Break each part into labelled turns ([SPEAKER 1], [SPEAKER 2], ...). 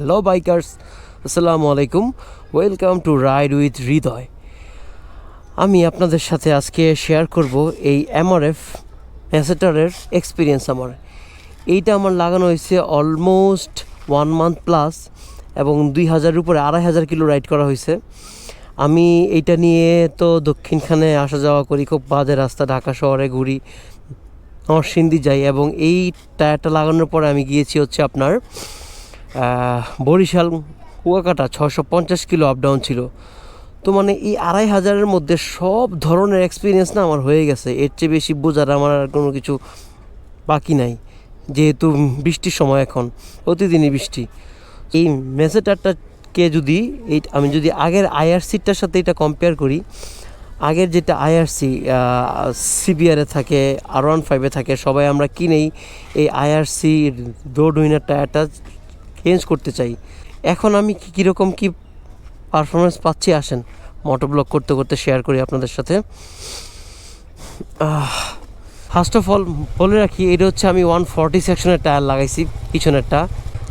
[SPEAKER 1] Hello bikers আসসালামু আলাইকুম welcome to ride with Hridoy আমি আপনাদের সাথে আজকে শেয়ার করব এই এমআরএফ অ্যাসেটারের এক্সপিরিয়েন্স আমার। এইটা আমার লাগানো হয়েছে অলমোস্ট ওয়ান মান্থ প্লাস এবং দুই হাজারের উপরে আড়াই হাজার কিলো রাইড করা হয়েছে। আমি এইটা নিয়ে তো দক্ষিণখানে আসা যাওয়া করি, খুব বাজে রাস্তা, ঢাকা শহরে ঘুরি, আমার সিন্ধি যাই এবং এই টায়ারটা লাগানোর পরে আমি গিয়েছি হচ্ছে আপনার বরিশাল, কুয়াকাটা ছশো পঞ্চাশ কিলো আপ ডাউন ছিল। তো মানে এই আড়াই হাজারের মধ্যে সব ধরনের এক্সপিরিয়েন্স না আমার হয়ে গেছে। এর চেয়ে বেশি বোঝার আমার আর কোনো কিছু বাকি নাই, যেহেতু বৃষ্টির সময় এখন প্রতিদিনই বৃষ্টি। এই মেসেটারটাকে যদি এই আমি যদি আগের আইআরসিটার সাথে এটা কম্পেয়ার করি, আগের যেটা আইআরসি সিবিআরে থাকে আর ওয়ান ফাইভে থাকে, সবাই আমরা কিনেই এই আইআরসি রোড উইনার টায়ারটা চেঞ্জ করতে চাই। এখন আমি কি কীরকম কি পারফরমেন্স পাচ্ছি, আসেন। মোটর ব্লগ করতে করতে শেয়ার করি আপনাদের সাথে। ফার্স্ট অফ অল বলে রাখি, এটা হচ্ছে আমি ওয়ান ফর্টি সেকশনের টায়ার লাগাইছি, পিছনেরটা।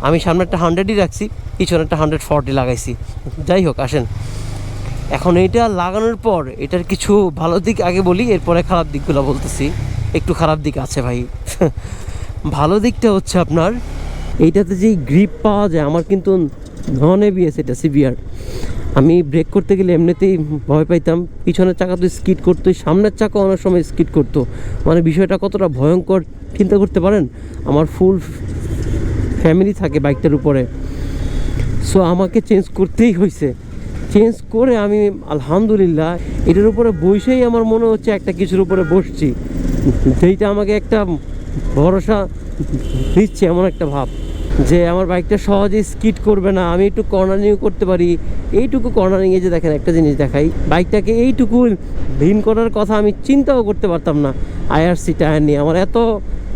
[SPEAKER 1] আমি সামনেরটা হান্ড্রেডই রাখছি, পিছনেরটা হান্ড্রেড ফর্টি লাগাইছি। যাই হোক, আসেন। এখন এইটা লাগানোর পর, এটার কিছু ভালো দিক আগে বলি, এরপরে খারাপ দিকগুলো বলতেছি। একটু খারাপ দিক আছে ভাই। ভালো দিকটা হচ্ছে আপনার এইটাতে যেই গ্রিপ পাওয়া যায়, আমার কিন্তু নন এবিএস এটা সিভিয়ার আমি ব্রেক করতে গেলে এমনিতেই ভয় পাইতাম। পিছনের চাকা তো স্কিড করতো সামনের চাকা অনেক সময় স্কিড করতো। মানে বিষয়টা কতটা ভয়ঙ্কর, চিন্তা করতে পারেন? আমার ফুল ফ্যামিলি থাকে বাইকটার উপরে। সো আমাকে চেঞ্জ করতেই হয়েছে চেঞ্জ করে আমি, আলহামদুলিল্লাহ, এটার উপরে বসেই আমার মনে হচ্ছে একটা কিছুর উপরে বসছি। যেইটা আমাকে একটা ভরসা দিচ্ছে, এমন একটা ভাব। যে আমার বাইকটা সহজেই স্কিড করবে না, আমি একটু কর্নারিংও করতে পারি। এইটুকু কর্নারিংয়ে যে দেখেন একটা জিনিস দেখাই বাইকটাকে এইটুকু ভিন করার কথা আমি চিন্তাও করতে পারতাম না। আইআরসি টায়ার নিয়ে আমার এত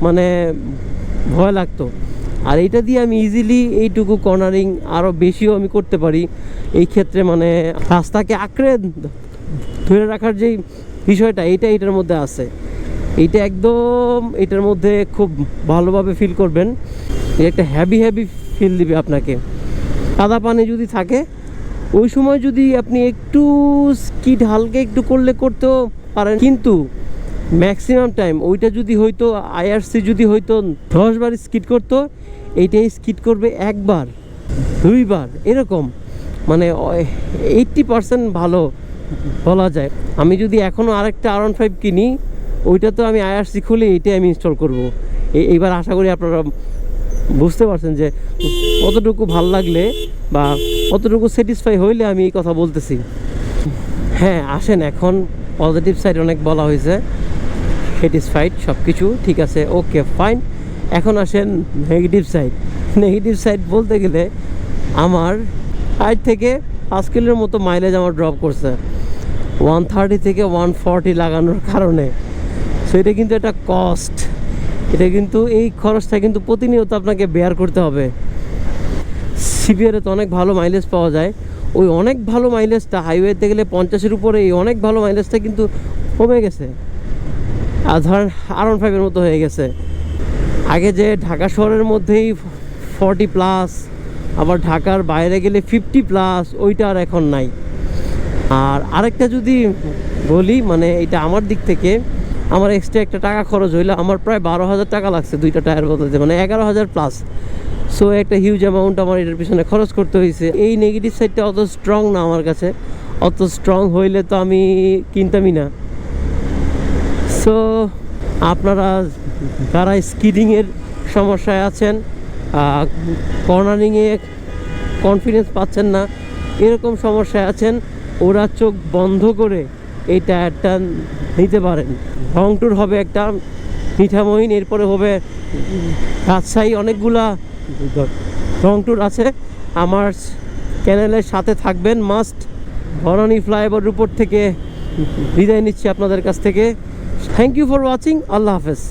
[SPEAKER 1] মানে ভয় লাগতো। আর এইটা দিয়ে আমি ইজিলি এইটুকু কর্নারিং আরও বেশিও আমি করতে পারি। এই ক্ষেত্রে মানে রাস্তাকে আঁকড়ে ধরে রাখার যেই বিষয়টা, এইটা এটার মধ্যে আছে। এইটা একদম এটার মধ্যে খুব ভালোভাবে ফিল করবেন। এটা একটা হ্যাভি হ্যাভি ফিল দিবে আপনাকে। কাদা পানি যদি থাকে, ওই সময় যদি আপনি একটু স্কিড হালকা একটু করলে করতেও পারেন। কিন্তু ম্যাক্সিমাম টাইম ওইটা যদি হয়তো আইআরসি যদি হয়তো দশ বার স্কিড করতো, এইটাই স্কিড করবে একবার, দুইবার, এরকম। মানে এইটটি পার্সেন্ট ভালো বলা যায়। আমি যদি এখনও আরেকটা আর ফাইভ কিনি, ওইটা তো আমি আইআরসি খুলে এইটাই আমি ইনস্টল করব। এইবার আশা করি আপনারা বুঝতে পারছেন যে কতটুকু ভালো লাগলে বা কতটুকু স্যাটিসফাই হইলে আমি এই কথা বলতেছি। হ্যাঁ আসেন, এখন পজিটিভ সাইড অনেক বলা হয়েছে। স্যাটিসফাইড সব কিছু ঠিক আছে ওকে ফাইন এখন আসেন নেগেটিভ সাইড নেগেটিভ সাইড বলতে গেলে আমার আজ থেকে পাঁচ কিলোর মতো মাইলেজ আমার ড্রপ করছে। ওয়ান থার্টি থেকে ওয়ান ফর্টি লাগানোর কারণে। সো এটা কিন্তু একটা কস্ট এটা কিন্তু এই খরচটা কিন্তু প্রতিনিয়ত আপনাকে বেয়ার করতে হবে। সিভিয়ারে তো অনেক ভালো মাইলেজ পাওয়া যায়। ওই অনেক ভালো মাইলেজটা হাইওয়েতে গেলে পঞ্চাশের উপরে এই অনেক ভালো মাইলেজটা কিন্তু কমে গেছে। আর ধরেন আর ওয়ান ফাইভের মতো হয়ে গেছে। আগে যে ঢাকা শহরের মধ্যেই ফর্টি প্লাস আবার ঢাকার বাইরে গেলে ফিফটি প্লাস ওইটা আর এখন নাই। আর আরেকটা যদি বলি মানে এটা আমার দিক থেকে আমার এক্সট্রা একটা টাকা খরচ হইলে, আমার প্রায় বারো হাজার টাকা লাগছে দুইটা টায়ার বদলাতে মানে এগারো হাজার প্লাস সো একটা হিউজ অ্যামাউন্ট আমার এটার পিছনে খরচ করতে হয়েছে এই নেগেটিভ সাইডটা অত স্ট্রং না আমার কাছে। অত স্ট্রং হইলে তো আমি কিনতামই না। সো আপনারা যারা স্কিডিংয়ের সমস্যায় আছেন কর্নারিংয়ে কনফিডেন্স পাচ্ছেন না, এরকম সমস্যায় আছেন, ওরা চোখ বন্ধ করে এই টায়ারটা নিতে পারেন। রং ট্যুর হবে একটা মিঠামইন এরপরে হবে রাজশাহী অনেকগুলা রং ট্যুর আছে। আমার চ্যানেলের সাথে থাকবেন, মাস্ট। বনানী ফ্লাইওভার উপর থেকে বিদায় নিচ্ছি আপনাদের কাছ থেকে। থ্যাংক ইউ ফর ওয়াচিং আল্লাহ হাফেজ।